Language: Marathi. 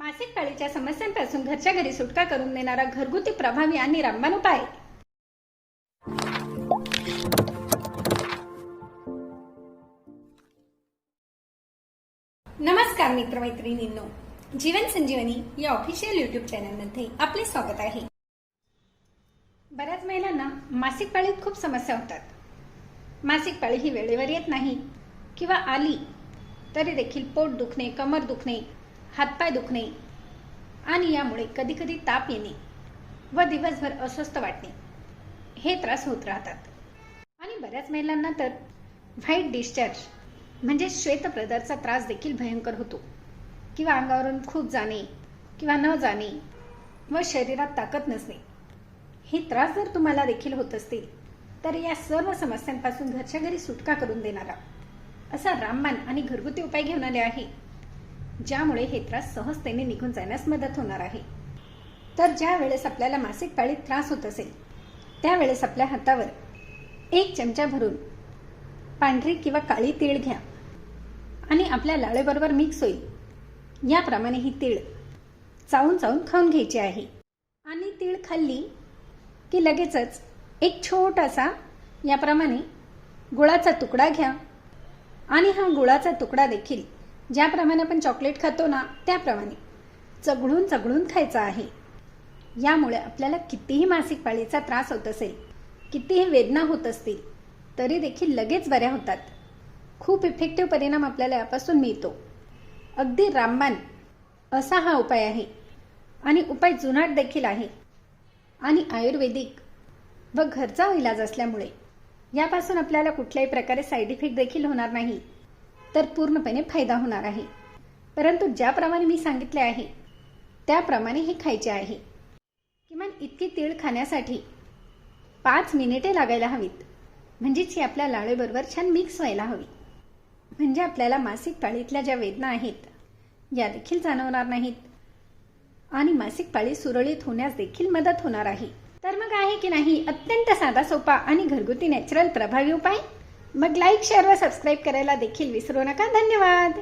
मासिक पाळीच्या समस्यांपासून घरच्या घरी सुटका करून देणारा घरगुती प्रभावी आणि रामबाण उपाय. नमस्कार मित्रमैत्रिणींनो. जीवन संजीवनी या ऑफिशियल युट्यूब चॅनलमध्ये आपले स्वागत आहे. बऱ्याच महिलांना मासिक पाळीत खूप समस्या होतात. मासिक पाळी ही वेळेवर येत नाही किंवा आली तरी देखील पोट दुखणे कमर दुखणे हातपाय दुखणे आणि यामुळे कधीकधी ताप येणे व दिवसभर अस्वस्थ वाटणे. हे त्रास होत राहतात. आणि बऱ्याच महिलांना तर व्हाईट डिस्चार्ज म्हणजे श्वेतप्रदाचा त्रास देखील भयंकर होतो. किंवा अंगावरून खूप जाणे किंवा न जाणे व शरीरात ताकद नसणे. हे त्रास जर तुम्हाला देखील होत असतील तर या सर्व समस्यांपासून घरच्या घरी सुटका करून देणारा असा रामबाण आणि घरगुती उपाय घेऊन आले आहे. ज्यामुळे हे त्रास सहजतेने निघून जाण्यास मदत होणार आहे. तर ज्या वेळेस आपल्याला मासिक पाळीत त्रास होत असेल त्यावेळेस आपल्या हातावर एक चमचा भरून पांढरी किंवा काळी तीळ घ्या आणि आपल्या लाळेबरोबर मिक्स होईल. याप्रमाणे ही तीळ चावून चावून खाऊन घ्यायची आहे. आणि तीळ खाल्ली की लगेचच एक छोटासा याप्रमाणे गुळाचा तुकडा घ्या. आणि हा गुळाचा तुकडा देखील ज्याप्रमाणे आपण चॉकलेट खातो ना त्याप्रमाणे. चघळून चघळून खायचा आहे. यामुळे आपल्याला कितीही मासिक पाळीचा त्रास होत असेल कितीही वेदना होत असतील तरी देखील लगेच बऱ्या होतात. खूप इफेक्टिव्ह परिणाम आपल्याला यापासून मिळतो. अगदी रामबाण असा हा उपाय आहे. आणि उपाय जुनाट देखील आहे. आणि आयुर्वेदिक व घरचा इलाज असल्यामुळे. यापासून आपल्याला कुठल्याही प्रकारे साईड इफेक्ट देखील होणार नाही. तर पूर्णपणे फायदा होणार आहे. परंतु ज्याप्रमाणे मी सांगितले आहे त्याप्रमाणे हे खायचे आहे. किमान इतकी तीळ खाण्यासाठी पाच मिनिटे लागायला हवीत. म्हणजेच ही आपल्या लाळेबरोबर छान मिक्स व्हायला हवी. म्हणजे आपल्याला मासिक पाळीतल्या ज्या वेदना आहेत या देखील जाणवणार नाहीत. आणि मासिक पाळी सुरळीत होण्यास देखील मदत होणार आहे. तर मग आहे की नाही अत्यंत साधा सोपा आणि घरगुती नॅचरल प्रभावी उपाय? मग लाईक शेअर व सबस्क्राईब करायला देखील विसरू नका. धन्यवाद.